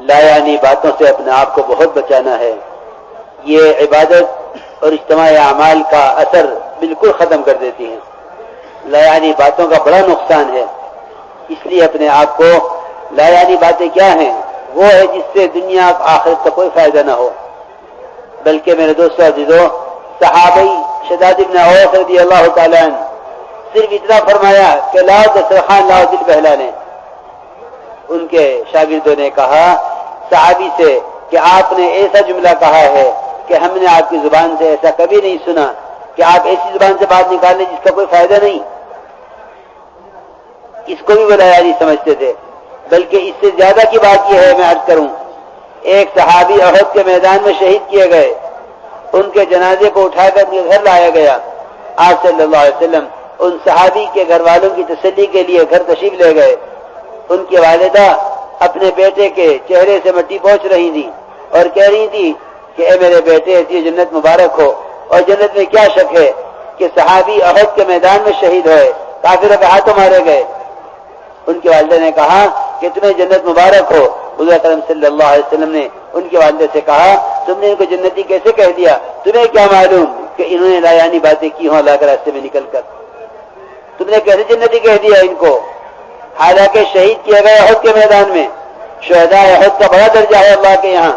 لایانی باتوں سے اپنے آپ کو بہت بچانا ہے۔ یہ عبادت اور اجتماعی اعمال کا اثر بالکل ختم کر دیتی ہیں۔ لایانی باتوں کا بڑا نقصان ہے۔ اس لیے اپنے آپ کو لایانی باتیں کیا ہیں؟ وہ ہے جس سے دنیا آخرت کا کوئی فائدہ نہ ہو۔ بلکہ میرے دوستوں عزیزوں صحابی شداد ابن عوف رضی اللہ تعالیٰ عنہ صرف اتنا فرمایا کہ لاؤ دسترخان لاؤ دل بہلانے۔ ان کے شاگردوں نے کہا صحابی سے کہ آپ نے ایسا جملہ کہا ہے کہ ہم نے آپ کی زبان سے ایسا کبھی نہیں سنا کہ آپ ایسی زبان سے بات نکالیں جس کا کوئی فائدہ نہیں۔ اس کو بھی ولایاری سمجھتے تھے۔ بلکہ اس سے زیادہ کی بات یہ ہے، میں عرض کروں، ایک صحابی عہد کے میدان میں شہید کیے گئے۔ ان کے جنازے کو اٹھا کر کے گھر لایا گیا۔ آج صلی اللہ علیہ وسلم ان صحابی کے گھر والوں کی تسلی کے لیے گھر تشریف لے گئے۔ ان کی والدہ اپنے بیٹے کے چہرے سے مٹی پہنچ رہی تھی اور کہہ رہی تھی کہ اے میرے بیٹے ایسی جنت مبارک ہو۔ اور جنت میں کیا شک ہے کہ صحابی عہد کے میدان میں شہید ہوئے، کافروں کے ہاتھوں مارے گئے۔ ان کے والدہ نے کہا کہ تمہیں جنت مبارک ہو۔ حضور کرم صلی اللہ علیہ وسلم نے ان کے والدہ سے کہا، تم نے ان کو جنتی کیسے کہہ دیا؟ تمہیں کیا معلوم کہ انہوں نے لایانی باتیں کی ہوں اللہ کے راستے میں نکل کر؟ تم نے کیسے جنتی کہہ دیا ان کو؟ حالانکہ شہید کیے گئے عہد کے میدان میں شہدا عہد کا بڑا درجہ ہے اللہ کے یہاں۔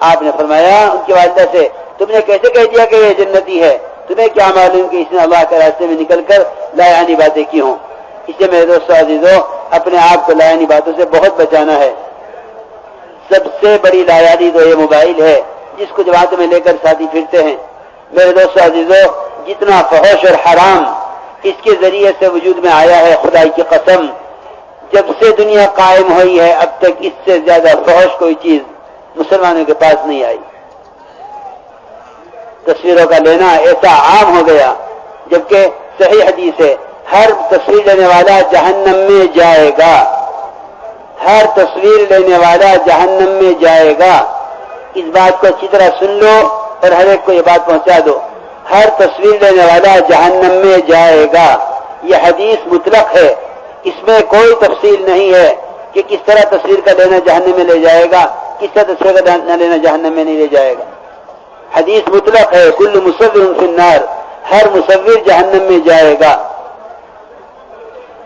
آپ نے فرمایا، ان کی والدہ سے، تم نے کیسے کہہ دیا کہ یہ جنتی ہے؟ تمہیں کیا معلوم کہ اس نے اللہ کے راستے میں نکل کر لایانی باتیں کی ہوں؟ اس لیے میرے دوست عزیزوں اپنے آپ کو لایانی باتوں سے بہت بچانا ہے۔ سب سے بڑی لایانی تو یہ موبائل ہے، جس کو جماعت میں لے کر ساتھی پھرتے ہیں۔ میرے دوست عزیزوں جتنا فحش اور حرام اس کے ذریعے سے وجود میں آیا ہے خدائی کی قسم۔ جب سے دنیا قائم ہوئی ہے، اب تک اس سے زیادہ فوش کوئی چیز مسلمانوں کے پاس نہیں آئی۔ تصویروں کا لینا ایسا عام ہو گیا، جبکہ صحیح حدیث ہے، ہر تصویر لینے والا جہنم میں جائے گا۔ ہر تصویر لینے والا جہنم میں جائے گا۔ اس بات کو اچھی طرح سن لو اور ہر ایک کو یہ بات پہنچا دو۔ ہر تصویر لینے والا جہنم میں جائے گا۔ یہ حدیث مطلق ہے۔ اس میں کوئی تفصیل نہیں ہے کہ کس طرح تصویر کا لینا جہنم میں لے جائے گا، کس طرح تصویر کا لینا جہنم میں نہیں لے جائے گا۔ حدیث مطلق ہے، کل مصور فی النار، ہر مصور جہنم میں جائے گا۔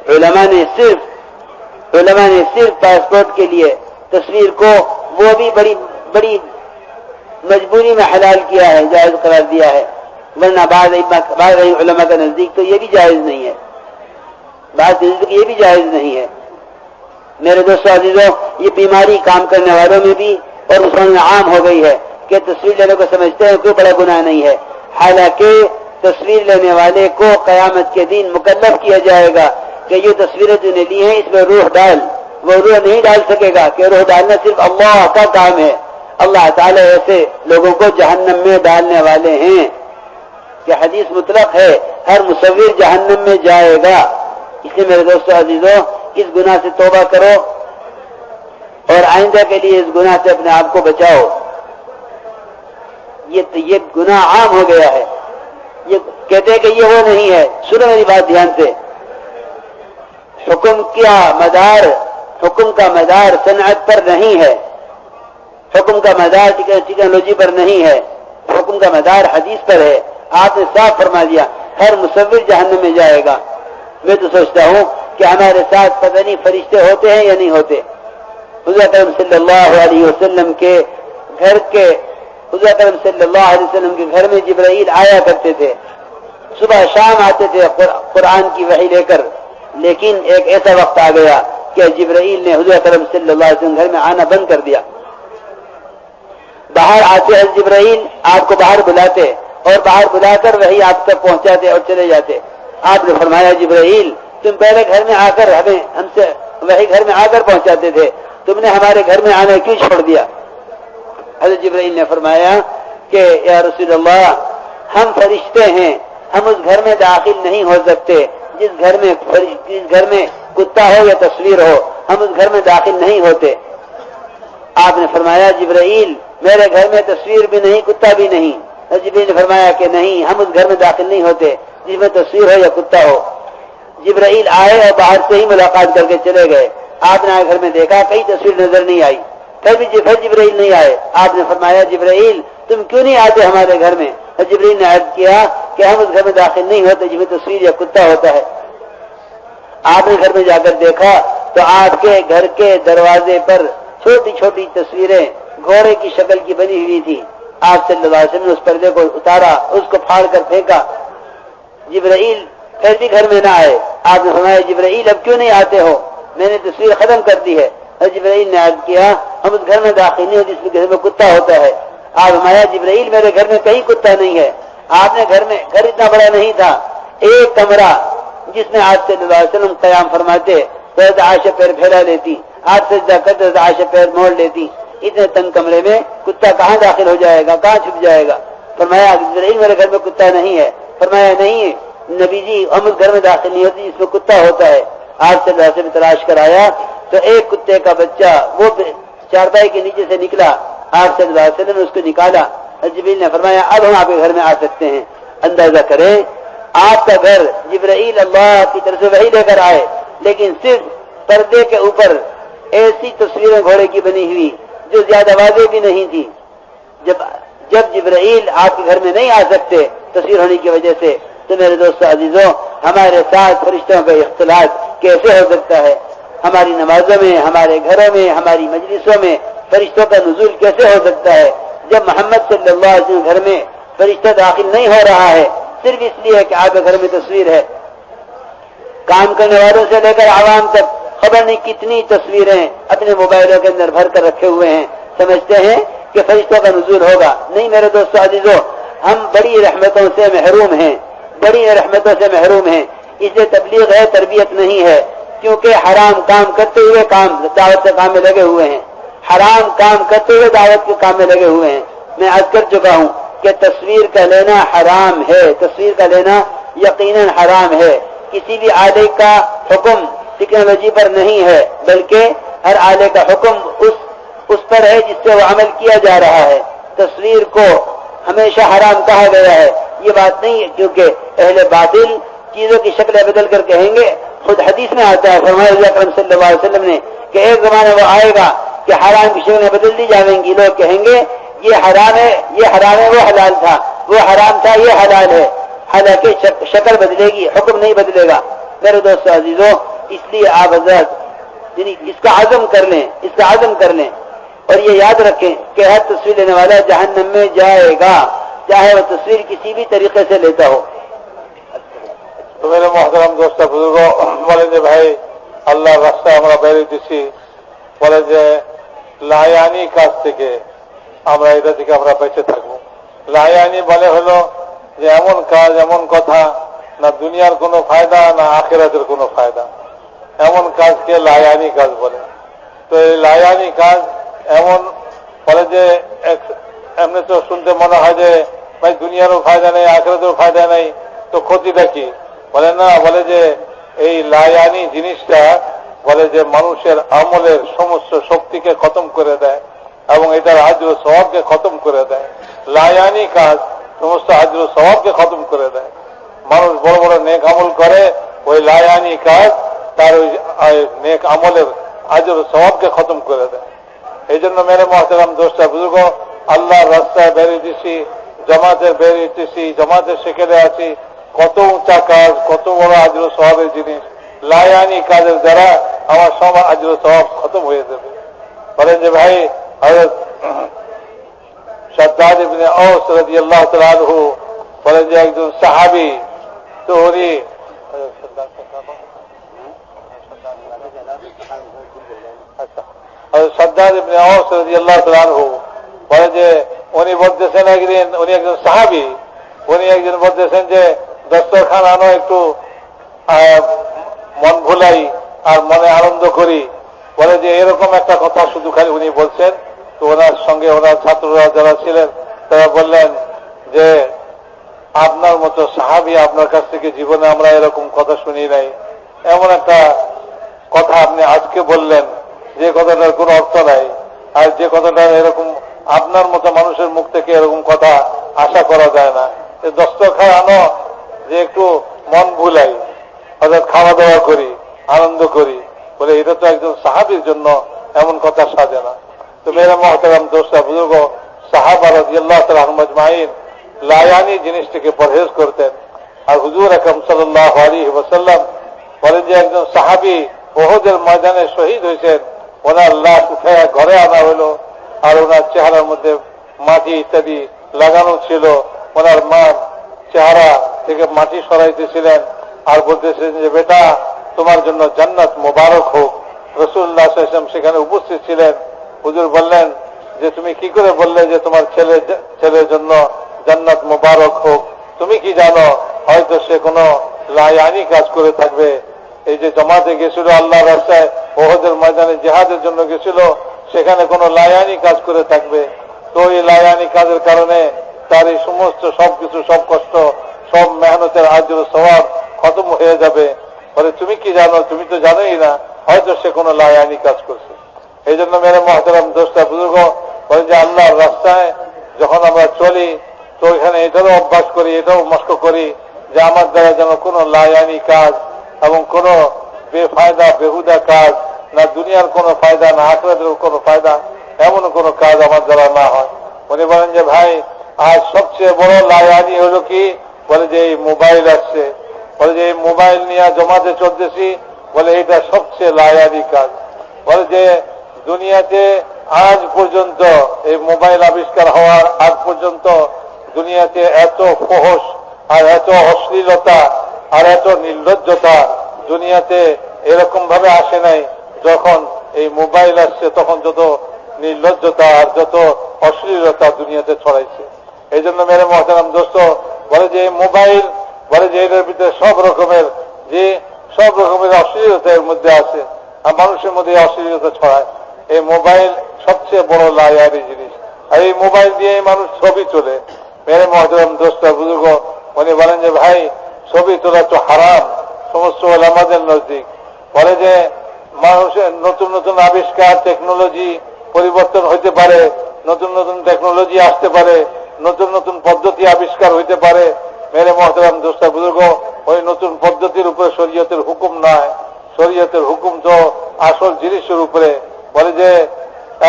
علماء نے صرف، علماء نے صرف پاسپورٹ کے لیے تصویر کو وہ بھی بڑی بڑی مجبوری میں حلال کیا ہے، جائز قرار دیا ہے۔ ورنہ بعض علماء کا نزدیک تو یہ بھی جائز نہیں ہے۔ بعض چیزوں کی یہ بھی جائز نہیں ہے۔ میرے دوستوں عزیزوں، یہ بیماری کام کرنے والوں میں بھی اور اس میں عام ہو گئی ہے کہ تصویر لینے کو سمجھتے ہیں، کوئی بڑا گناہ نہیں ہے۔ حالانکہ تصویر لینے والے کو قیامت کے دن مکلف کیا جائے گا کہ یہ تصویریں جو نے لی ہیں، اس میں روح ڈال۔ وہ روح نہیں ڈال سکے گا کہ روح ڈالنا صرف اللہ کا کام ہے۔ اللہ تعالی ایسے لوگوں کو جہنم میں ڈالنے والے ہیں۔ کہ حدیث مطلق ہے، ہر مصور جہنم میں جائے گا۔ اس لیے میرے دوستو عزیزوں اس گناہ سے توبہ کرو اور آئندہ کے لیے اس گناہ سے اپنے آپ کو بچاؤ۔ یہ یہ گناہ عام ہو گیا ہے۔ یہ کہتے ہیں کہ یہ وہ نہیں ہے۔ سنو میری بات دھیان سے۔ حکم کیا مدار، حکم کا مدار صنعت پر نہیں ہے۔ حکم کا مدار ٹیکنالوجی پر نہیں ہے۔ حکم کا مدار حدیث پر ہے۔ آپ نے صاف فرما دیا، ہر مصور جہنم میں جائے گا۔ میں تو سوچتا ہوں کہ ہمارے ساتھ پتہ نہیں فرشتے ہوتے ہیں یا نہیں ہوتے۔ حضرت اکرم صلی اللہ علیہ وسلم کے گھر کے حضرت اکرم صلی اللہ علیہ وسلم کے گھر میں جبرائیل آیا کرتے تھے۔ صبح شام آتے تھے قرآن کی وحی لے کر۔ لیکن ایک ایسا وقت آ گیا کہ جبرائیل نے حضرت اکرم صلی اللہ علیہ وسلم گھر میں آنا بند کر دیا۔ باہر آتے ہیں جبرائیل، آپ کو باہر بلاتے اور باہر بلا کر وہی آپ تک پہنچاتے اور چلے جاتے۔ آپ نے فرمایا، جبرائیل، تم پہلے گھر میں آ کر ہمیں ہم سے وہی گھر میں آ کر پہنچاتے تھے۔ تم نے ہمارے گھر میں آنے کیوں چھوڑ دیا؟ حضرت جبرائیل نے فرمایا کہ، یا رسول اللہ، ہم فرشتے ہیں۔ ہم اس گھر میں داخل نہیں ہو سکتے۔ جس گھر میں جس گھر میں کتا ہو یا تصویر ہو، ہم اس گھر میں داخل نہیں ہوتے۔ آپ نے فرمایا، جبرائیل، میرے گھر میں تصویر بھی نہیں، کتا بھی نہیں۔ جبرائیل نے فرمایا کہ نہیں، ہم اس گھر میں داخل نہیں ہوتے۔ جس میں تصویر ہو یا کتا ہو۔ جبرائیل آئے اور باہر سے ہی ملاقات کر کے چلے گئے۔ آپ نے آئے گھر میں دیکھا، کئی تصویر نظر نہیں آئی۔ پھر بھی پھر جبرائیل نہیں آئے، آپ نے فرمایا، جبرائیل، تم کیوں نہیں آتے ہمارے گھر میں؟ اور جبرائیل نے عرض کیا کہ ہم اس گھر میں داخل نہیں ہوتے جس میں تصویر یا کتا ہوتا ہے۔ آپ نے گھر میں جا کر دیکھا تو آپ کے گھر کے دروازے پر چھوٹی چھوٹی تصویریں گھوڑے کی شکل کی بنی ہوئی تھی آپ صلی اللہ علیہ وسلم نے اس پردے کو اتارا، اس کو پھاڑ کر پھینکا۔ جبرائیل پھر بھی گھر میں نہ آئے۔ آپ نے فرمایا، جبرائیل، اب کیوں نہیں آتے ہو؟ میں نے تصویر ختم کر دی ہے۔ اور جبرائیل نے عرض کیا، ہم اس گھر میں داخل نہیں ہوتے جس میں گھر میں کتا ہوتا ہے۔ آپ ہمارا جبرائیل، میرے گھر میں کہیں کتا نہیں ہے۔ آپ نے گھر میں، گھر اتنا بڑا نہیں تھا۔ ایک کمرہ جس میں آج صلی اللہ علیہ وسلم قیام فرماتے تو عائشہ پیر پھیلا لیتی۔ آج سے کرتے پیر موڑ لیتی۔ اتنے تنگ کمرے میں کتا کہاں داخل ہو جائے گا؟ کہاں چھپ جائے گا؟ فرمایا، جبرائیل، میرے گھر میں کتا نہیں ہے۔ فرمایا، نہیں، نبی جی امر گھر میں داخل نہیں ہوتی جس میں کتا ہوتا ہے. آج سے راستے میں تلاش کرایا تو ایک کتے کا بچہ، وہ چارپائی کے نیچے سے نکلا۔ آپ صلی اللہ علیہ وسلم نے اس کو نکالا۔ جبیل نے فرمایا، اب ہم آپ کے گھر میں آ سکتے ہیں۔ اندازہ کریں، آپ کا گھر جبرائیل اللہ کی طرف سے وہی لے کر آئے، لیکن صرف پردے کے اوپر ایسی تصویریں گھوڑے کی بنی ہوئی جو زیادہ واضح بھی نہیں تھی۔ جب جب جبرائیل آپ کے گھر میں نہیں آ سکتے تصویر ہونے کی وجہ سے، تو میرے دوست عزیزوں، ہمارے ساتھ فرشتوں کا اختلاط کیسے ہو سکتا ہے؟ ہماری نمازوں میں، ہمارے گھروں میں، ہماری مجلسوں میں فرشتوں کا نزول کیسے ہو سکتا ہے؟ جب محمد صلی اللہ علیہ وسلم گھر میں فرشتہ داخل نہیں ہو رہا ہے، صرف اس لیے کہ آپ کے گھر میں تصویر ہے۔ کام کرنے والوں سے لے کر عوام تک خبر نہیں کتنی تصویریں اپنے موبائلوں کے اندر بھر کر رکھے ہوئے ہیں۔ سمجھتے ہیں؟ کہ فرشتوں کا نزول ہوگا۔ نہیں میرے دوستو عزیزو، ہم بڑی رحمتوں سے محروم ہیں۔ بڑی رحمتوں سے محروم ہیں۔ اسے تبلیغ ہے، تربیت نہیں ہے۔ کیونکہ حرام کام کرتے ہوئے کام، دعوت کے کام میں لگے ہوئے ہیں۔ حرام کام کرتے ہوئے دعوت کے کام میں لگے ہوئے ہیں۔ میں عرض کر چکا ہوں کہ تصویر کا لینا حرام ہے۔ تصویر کا لینا یقیناً حرام ہے۔ کسی بھی آلے کا حکم ٹیکنالوجی پر نہیں ہے، بلکہ ہر آلے کا حکم اس اس پر ہے جس سے وہ عمل کیا جا رہا ہے۔ تصویر کو ہمیشہ حرام کہا گیا ہے۔ یہ بات نہیں ہے، کیونکہ اہل باطل چیزوں کی شکلیں بدل کر کہیں گے۔ خود حدیث میں آتا ہے، فرمایا اکرم صلی اللہ علیہ وسلم نے کہ ایک زمانہ وہ آئے گا کہ حرام کی شکلیں بدل دی جائیں گی۔ لوگ کہیں گے، یہ حرام ہے، یہ حرام ہے، وہ حلال تھا۔ وہ حرام تھا، یہ حلال ہے۔ حالانکہ شکل بدلے گی، حکم نہیں بدلے گا۔ میرے دوست عزیزوں اس لیے آپ حضرت یعنی اس کا عزم کر لیں، اس کا عزم کر لیں۔ اور یہ یاد رکھیں کہ ہر تصویر لینے والا جہنم میں جائے گا، چاہے وہ تصویر کسی بھی طریقے سے لیتا ہو۔ تو میرے محترم دوست بزرگوں بھائی، اللہ راستہ ہمارا بہری دیسی بولے যে লায়ানি কাজ থেকে ہمارا এটা থেকে আমরা বেঁচে থাকবো লায়ানি বলে হলো যে ایمن کاج এমন কথা না দুনিয়ার কোনো ফায়দা না আখেরাতের কোনো ফায়দা এমন কাজকে লায়ানি কাজ বলে তো এই লায়ানি کاج এমন যে এমনি তো শুনতে মনে হয় যে ভাই দুনিয়ারও ফায়দা নেই আখেরাতেরও ফায়দা নেই, তো ক্ষতিটা কি? বলে না, বলে যে এই লায়ানি জিনিসটা বলে যে মানুষের আমলের সমস্ত শক্তিকে খতম করে দেয় এবং এটার আজর স্বভাবকে খতম করে দেয়। লায়ানি কাজ সমস্ত আজর স্বভাবকে খতম করে দেয়। মানুষ বড় বড় নেক আমল করে, ওই লায়ানি কাজ তার ওই নেক আমলের আজর স্বভাবকে খতম করে দেয়। এই জন্য মেরে মহতারাম দোষটা বুঝব আল্লাহর রাস্তায় বেরিয়ে দিছি, জমাতের বেরিয়েছি জমাতের সেখানে আছি। কত উঁচা কাজ, কত বড় আজর স্বভাবের জিনিস। লায়ানি কাজের দ্বারা আমার সব আজর স্বভাব খতম হয়ে যাবে। বলেন যে ভাই হজরত বলেন যে একজন সাহাবী, তো উনি সদ্দাদ ইবনে ঔস রাদিয়াল্লাহু তাআলা আনহু বলে যে, উনি বলতেছেন একদিন, উনি একজন সাহাবী, উনি একজন বলতেছেন যে, দস্তরখান আনো একটু মন ভুলাই আর মনে আনন্দ করি। বলে যে, এরকম একটা কথা শুধু খালি উনি বলছেন। তো ওনার সঙ্গে ওনার ছাত্ররা যারা ছিলেন, তারা বললেন যে, আপনার মতো সাহাবি আপনার কাছ থেকে জীবনে আমরা এরকম কথা শুনি নাই। এমন একটা কথা আপনি আজকে বললেন। যে কথাটার কোনো অর্থ নাই। আর যে কথাটা এরকম আপনার মতো মানুষের মুখ থেকে এরকম কথা আশা করা যায় না। দস্তরখান আনো যে একটু মন ভুলাই, অর্থাৎ খাওয়া দাওয়া করি, আনন্দ করি, বলে এটা তো একজন সাহাবির জন্য এমন কথা সাজে না। তো মেরে মহতারাম দোস্তা, বুজুর্গ, সাহাবা রাজিয়াল্লাহ তালা মজমাইন লায়ানি জিনিসটিকে পরহেজ করতেন। আর হুজুর আকরম সাল্লাহ আলী ওসাল্লাম বলেন যে একজন সাহাবি ওহদের ময়দানে শহীদ হয়েছেন। ওনার লাশ উঠে ঘরে আনা হলো আর ওনার চেহারার মধ্যে মাটি ইত্যাদি লাগানো ছিল। ওনার মা চেহারা থেকে মাটি সরাইতেছিলেন আর বলতেছিলেন যে, বেটা, তোমার জন্য জান্নাত মোবারক হোক। রসুল্লাহ সাল্লাম সেখানে উপস্থিত ছিলেন। হুজুর বললেন, যে তুমি কি করে বললে যে তোমার ছেলে, ছেলের জন্য জান্নাত মোবারক হোক? তুমি কি জানো? হয়তো সে কোনো লায়ানি কাজ করে থাকবে। এই যে জমাতে গেছিল আল্লাহ রাস্তায় ওহদের ময়দানে জেহাদের জন্য গেছিল, সেখানে কোনো লায়ানি কাজ করে থাকবে। তো এই লায়ানি কাজের কারণে তার এই সমস্ত সবকিছু, সব কষ্ট, সব মেহনতের আজর স্বভাব খতম হয়ে যাবে। বলে তুমি কি জানো, তুমি তো জানোই না, হয়তো সে কোনো লায়ানি কাজ করছে। এই জন্য মেরে মহতারাম দোষটা বুজুর্গ বলে যে, আল্লাহর রাস্তায় যখন আমরা চলি, তো এখানে এটারও অভ্যাস করি এটাও মস্ক করি যে, আমার দ্বারা যেন কোনো লায়ানি কাজ এবং কোনো বেফায়দা, বেহুদা কাজ, না দুনিয়ার কোনো ফায়দা, না আখরাতের কোনো ফায়দা, এমন কোনো কাজ আমার দ্বারা না হয়। উনি বলেন যে, ভাই, আজ সবচেয়ে বড় লায়ানি হলো কি? বলে যে, এই মোবাইল আসছে। বলে যে, এই মোবাইল নিয়ে জমাতে চলতেছি। বলে এটা সবচেয়ে লায়ানি কাজ। বলে যে, দুনিয়াতে আজ পর্যন্ত এই মোবাইল আবিষ্কার হওয়ার আগ পর্যন্ত দুনিয়াতে এত ফহস আর এত অশ্লীলতা আর এত নির্লজ্জতা দুনিয়াতে এরকম ভাবে আসে নাই যখন এই মোবাইল আসছে, তখন যত নির্লজ্জতা আর যত অশ্লীলতা দুনিয়াতে ছড়াইছে। এই জন্য মেরে মহতারাম দোস্ত, বলে যে মোবাইল, বলে যে এটার ভিতরে সব রকমের যে সব রকমের অশ্লীলতা এর মধ্যে আছে, আর মানুষের মধ্যে অশ্লীলতা ছড়ায়। এই মোবাইল সবচেয়ে বড় লায়ারি জিনিস। আর এই মোবাইল দিয়ে মানুষ ছবি তোলে। মেরে মহতারাম দোস্ত, বুজুর্গ, উনি বলেন যে, ভাই, ছবি তোলা তো হারাম। সমস্ত আমাদের নজদিক বলে যে, মানুষের নতুন নতুন আবিষ্কার টেকনোলজি পরিবর্তন হইতে পারে, নতুন নতুন টেকনোলজি আসতে পারে, নতুন নতুন পদ্ধতি আবিষ্কার হইতে পারে। মেরে মহতারাম দোস্তা বুজুর্গ, ওই নতুন পদ্ধতির উপরে শরীয়তের হুকুম নয় শরীয়তের হুকুম তো আসল জিনিসের উপরে। বলে যে,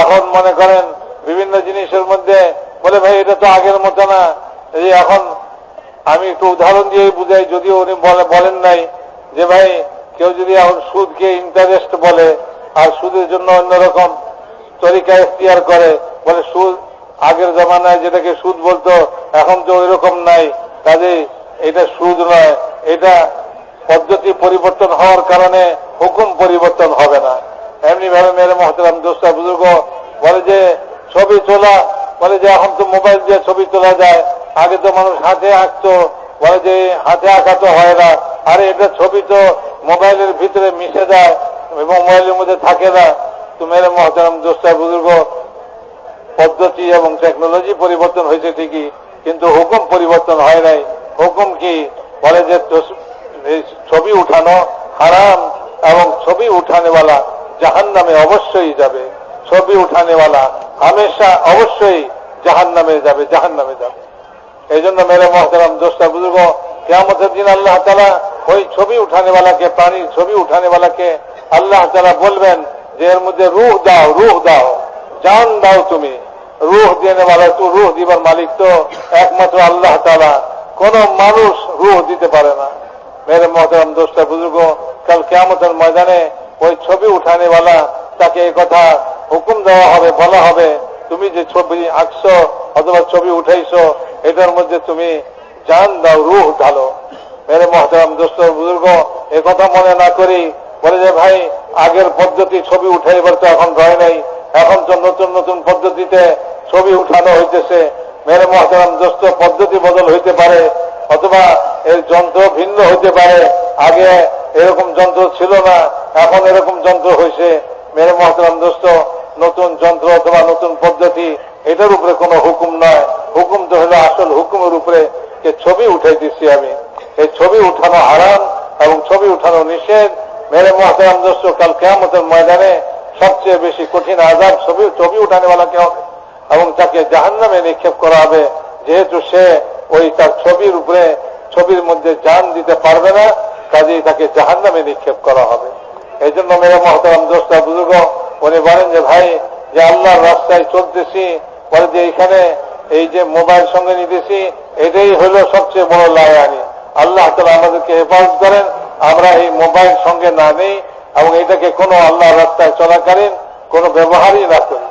এখন মনে করেন, বিভিন্ন জিনিসের মধ্যে, বলে ভাই, এটা তো আগের মতো না। এই এখন আমি একটু উদাহরণ দিয়ে বুঝাই, যদিও উনি বলে, বলেন নাই। যে ভাই, কেউ যদি এখন সুদকে ইন্টারেস্ট বলে আর সুদের জন্য অন্যরকম তরিকা এখতিয়ার করে, বলে সুদ আগের জমানায় যেটাকে সুদ বলতো, এখন তো ওই রকম নাই। কাজে এটা সুদ নয়, এটা পদ্ধতি পরিবর্তন হওয়ার কারণে হুকুম পরিবর্তন হবে না। এমনি ভাবে মেরে মহতরাম, দোস্তা, বুজুর্গ বলে যে, ছবি তোলা, বলে যে, এখন তো মোবাইল দিয়ে ছবি তোলা যায়। আগে তো মানুষ হাতে আঁকতো বলে যে হাতে আঁকা তো হয় না। আরে, এটা ছবি তো মোবাইলের ভিতরে মিশে যায় এবং মোবাইলের মধ্যে থাকে না। তো মেরে দোস্তা বুজুর্গ, পদ্ধতি এবং টেকনোলজি পরিবর্তন হয়েছে ঠিকই, কিন্তু হুকুম পরিবর্তন হয় নাই। হুকুম কি? বলে যে ছবি উঠানো হারাম এবং ছবি উঠানেওয়ালা জাহান নামে অবশ্যই যাবে। ছবি উঠানেওয়ালা হামেশা অবশ্যই জাহান নামে যাবে জাহান নামে যাবে। এই জন্য মেরে মহতারাম দোস্তা বুজুর্গ কেমতের দিন আল্লাহ তালা ওই ছবি উঠানেওয়ালাকে প্রাণীর ছবি উঠানেওয়ালাকে আল্লাহ তালা বলবেন যে এর মধ্যে রুহ দাও রুহ দাও, জান দাও তুমি। রুহ দেনেওয়ালা তো রুহ দিবার মালিক তো একমাত্র আল্লাহ তালা কোন মানুষ রুহ দিতে পারে না। মেরে মহতারাম দোস্তা বুজুর্গ কাল কেমতের ময়দানে ওই ছবি উঠানেওয়ালা তাকে এই কথা হুকুম দেওয়া হবে, বলা হবে, তুমি যে ছবি আঁকছো অথবা ছবি উঠাইছো এটার মধ্যে তুমি জান দাও, রুহ ঢালো। মেরে মহতারাম দোস্ত, বুজুর্গ কথা মনে না করি। বলে যে, ভাই, আগের পদ্ধতি ছবি উঠাইবার তো এখন রয় নাই। এখন তো নতুন নতুন পদ্ধতিতে ছবি উঠানো হইতেছে। মেরে মহতারাম দোস্ত, পদ্ধতি বদল হইতে পারে, অথবা এর যন্ত্র ভিন্ন হইতে পারে। আগে এরকম যন্ত্র ছিল না, এখন এরকম যন্ত্র হয়েছে মেরে মহতারাম দোস্ত, নতুন যন্ত্র অথবা নতুন পদ্ধতি এটার উপরে কোনো হুকুম নয়। হুকুম তো হলো আসল হুকুমের উপরে যে ছবি উঠাই দিচ্ছি আমি। এই ছবি উঠানো হারাম এবং ছবি উঠানো নিষেধ। মেরে মহতারাম দোস্ত কাল কেয়ামতের ময়দানে সবচেয়ে বেশি কঠিন আজাব ছবি ছবি উঠানেওয়ালাকে হবে এবং তাকে জাহান নামে নিক্ষেপ করা হবে। যেহেতু সে ওই তার ছবির উপরে ছবির মধ্যে জান দিতে পারবে না, কাজেই তাকে জাহান নামে নিক্ষেপ করা হবে। এই জন্য মেরে মহতারাম দোস্তা বুজুর্গ, উনি বলেন যে, ভাই, যে আল্লাহর রাস্তায় চলতেছি বলে যে এইখানে এই যে মোবাইল সঙ্গে নিতেছি, এটাই হলো সবচেয়ে বড় লায়ানি। আল্লাহ তালা আমাদেরকে হেফাজত করেন, আমরা এই মোবাইল সঙ্গে না নেই এবং এটাকে কোনো আল্লাহ রাস্তায় চলাকালীন কোনো ব্যবহারই না করি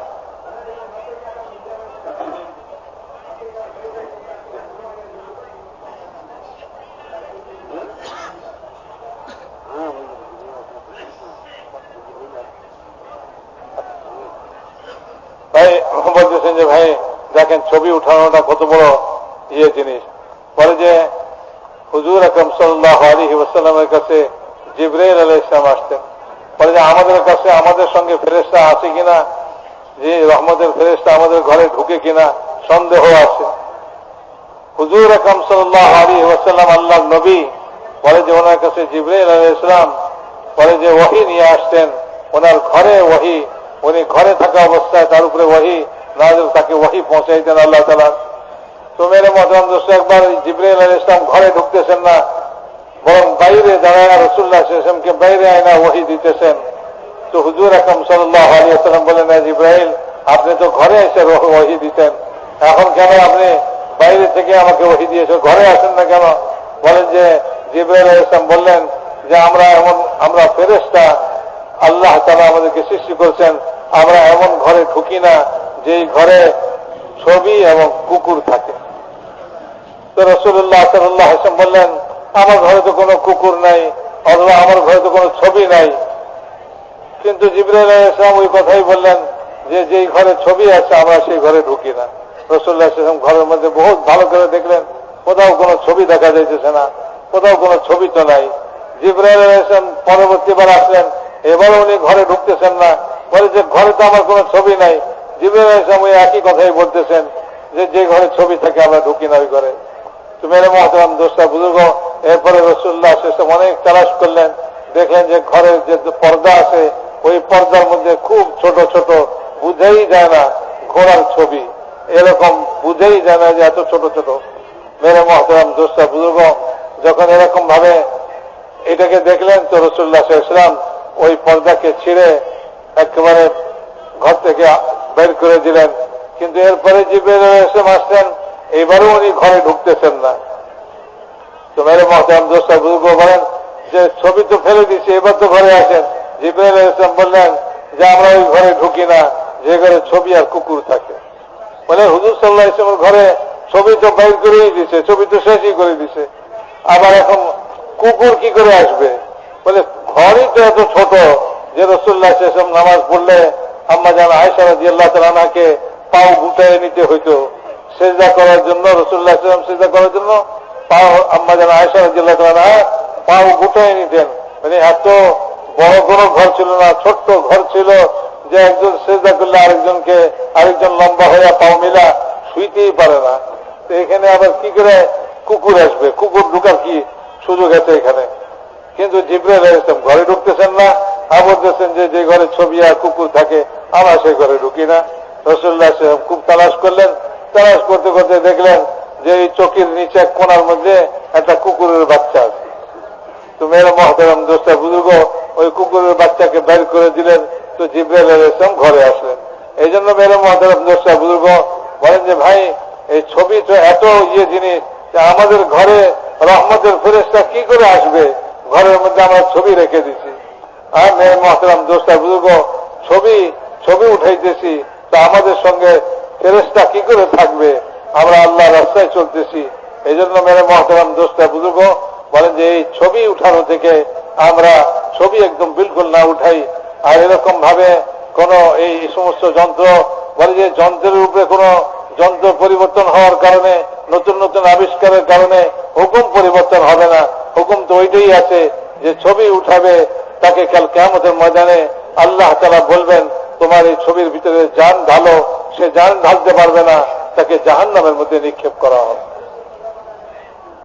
ভাই বলতেছেন যে, ভাই, দেখেন, ছবি উঠানোটা কত বড় ইয়ে জিনিস। বলে যে হুজুর আকরম সাল্লাহ আলী ওসাল্লামের কাছে জিব্রাইল আলাহ ইসলাম আসতেন। বলে যে আমাদের কাছে, আমাদের সঙ্গে ফেরেস্তা আছে কিনা, যে রহমতের ফেরেস্তা আমাদের ঘরে ঢুকে কিনা, সন্দেহ আছে। হুজুর আকরম সাল্লাহ আলী ওসাল্লাম আল্লাহ নবী বলে যে ওনার কাছে জিব্রাইল আলাহ ইসলাম বলে যে ওহি নিয়ে আসতেন, ওনার ঘরে ওহি, উনি ঘরে থাকা অবস্থায় তার উপরে ওহি তাকে ওহি পৌঁছাইতেন আল্লাহ তালা তো মেরে মহতরম দোস্ত একবার আল ইসলাম ঘরে ঢুকতেছেন না বরং বাইরে দাঁড়ায় রসুল্লাহ ইসলামকে বাইরে আয়না ওহি দিতেছেন। তো হুজুর আকরম সাল্লাহ আলী আসসালাম বলেন "না, জিব্রাইল আপনি তো ঘরে এসে ওহি দিতেন। এখন কেন আপনি বাইরে থেকে আমাকে ওহি দিয়েছেন? ঘরে আসেন না কেন? বলেন যে জিব্রাইল ইসলাম বললেন যে আমরা এমন আমরা ফেরেস্তা আল্লাহ তালা আমাদেরকে সৃষ্টি করছেন আমরা এমন ঘরে ঢুকি না যেই ঘরে ছবি এবং কুকুর থাকে। তো রসুল্লাহ সাল্লাহ হাসম বললেন, আমার ঘরে তো কোনো কুকুর নাই, অথবা আমার ঘরে তো কোনো ছবি নাই। কিন্তু জিবরাইল ইসলাম ওই কথাই বললেন যে, যেই ঘরে ছবি আছে, আমরা সেই ঘরে ঢুকি না। রসুল্লাহ ইসলাম ঘরের মধ্যে বহুত ভালো করে দেখলেন, কোথাও কোনো ছবি দেখা যাইতেছে না, কোথাও কোনো ছবি তো নাই। জিব্রাইল ইসলাম পরবর্তীবার আসলেন, এবারও উনি ঘরে ঢুকতেছেন না, বলে যে, ঘরে তো আমার কোনো ছবি নাই। ইসলাম ওই একই কথাই বলতেছেন যে যে ঘরে ছবি থাকে আমরা ঢুকি না, ওই ঘরে। তো মেরে মহতরাম দোষটা বুজুর্গ এরপরে রসুল্লাহ শেষে অনেক তালাশ করলেন। দেখলেন যে ঘরের যে পর্দা আছে, ওই পর্দার মধ্যে খুব ছোট ছোট, বুঝেই যায় না ঘোড়ার ছবি। এরকম বুঝেই যায় না যে এত ছোট ছোট। মেরে মহতরাম দোষটা বুজুর্গ যখন এরকম ভাবে এটাকে দেখলেন, তো রসুল্লাহ ইসলাম ওই পর্দাকে ছিঁড়ে একেবারে ঘর থেকে বের করে দিলেন। কিন্তু এরপরে জিব্রাইল ইসলাম আসলেন এবারও উনি ঘরে ঢুকতেছেন না। তো মেরে মহতারাম দোস্তা বুজুর্গ বলেন যে, ছবি তো ফেলে দিচ্ছে এবার তো ঘরে আসেন। জিব্রাইল ইসলাম বললেন যে, আমরা ওই ঘরে ঢুকি না, যে ঘরে ছবি আর কুকুর থাকে। বলে হুজুর সাল্লাহ ইসলামের ঘরে ছবি তো বাইর করেই দিছে, ছবি তো শেষই করে দিছে। আবার এখন কুকুর কি করে আসবে? বলে, ঘরই তো এত ছোট যে রসুল্লাহ ইসলাম নামাজ পড়লে আম্মা জান আয়সা রাজি আল্লাহ তালাকে পাও গুটায় নিতে হইতো। সেজদা করার জন্য রসুল্লাহ ইসলাম সেজদা করার জন্য পাও আম্মা জান আয়সা রাজি আল্লাহ তালা পাও গুটায় নিতেন। মানে এত বড় কোনো ঘর ছিল না, ছোট্ট ঘর ছিল যে একজন সেজদা করলে আরেকজনকে, আরেকজন লম্বা হয়ে পাও মিলা শুইতেই পারে না। তো এখানে আবার কি করে কুকুর আসবে? কুকুর ঢুকার কি সুযোগ আছে এখানে? কিন্তু জিব্রাইল ইসলাম ঘরে ঢুকতেছেন না বলতেছেন যে যে ঘরে ছবি আর কুকুর থাকে আমরা সেই ঘরে ঢুকি না। রসুল্লাহ ইসলাম খুব তালাশ করলেন। তালাশ করতে করতে দেখলেন যে এই চকির নিচে এক কোনার মধ্যে একটা কুকুরের বাচ্চা আছে। তো মেয়ের, মহতারাম দোস্তা, বুজুর্গ, ওই কুকুরের বাচ্চাকে বের করে দিলেন। তো জিব্রাইল ইসলাম ঘরে আসলেন। এই জন্য মেয়ের, মহতারাম দোস্তা, বুজুর্গ বলেন যে, ভাই, এই ছবি তো এত ইয়ে জিনিস যে আমাদের ঘরে রহমতের ফেরেস্তা কি করে আসবে? ঘরের মধ্যে আমরা ছবি রেখে দিছি। আর মেয়ের মহতারাম দোস্তা, বুজুর্গ, ছবি ছবি উঠাইতেছি, তা আমাদের সঙ্গে ফেরেস্তা কি করে থাকবে? আমরা আল্লাহ রাস্তায় চলতেছি। এই জন্য মেরে মহতারাম দোষটা বুজুর্গ, বলেন যে এই ছবি উঠানো থেকে আমরা ছবি একদম বিলকুল না উঠাই। আর এরকম ভাবে কোন এই সমস্ত যন্ত্র, বলে যে যন্ত্রের উপরে কোন যন্ত্র পরিবর্তন হওয়ার কারণে, নতুন নতুন আবিষ্কারের কারণে হুকুম পরিবর্তন হবে না। হুকুম তো ওইটাই আছে যে ছবি উঠাবে, তাকে কাল কেমতের ময়দানে আল্লাহ তারা বলবেন তোমার এই ছবির ভিতরে যান ঢালো, সে যান ঢালতে পারবে না, তাকে জাহান নামের মধ্যে নিক্ষেপ করা হবে।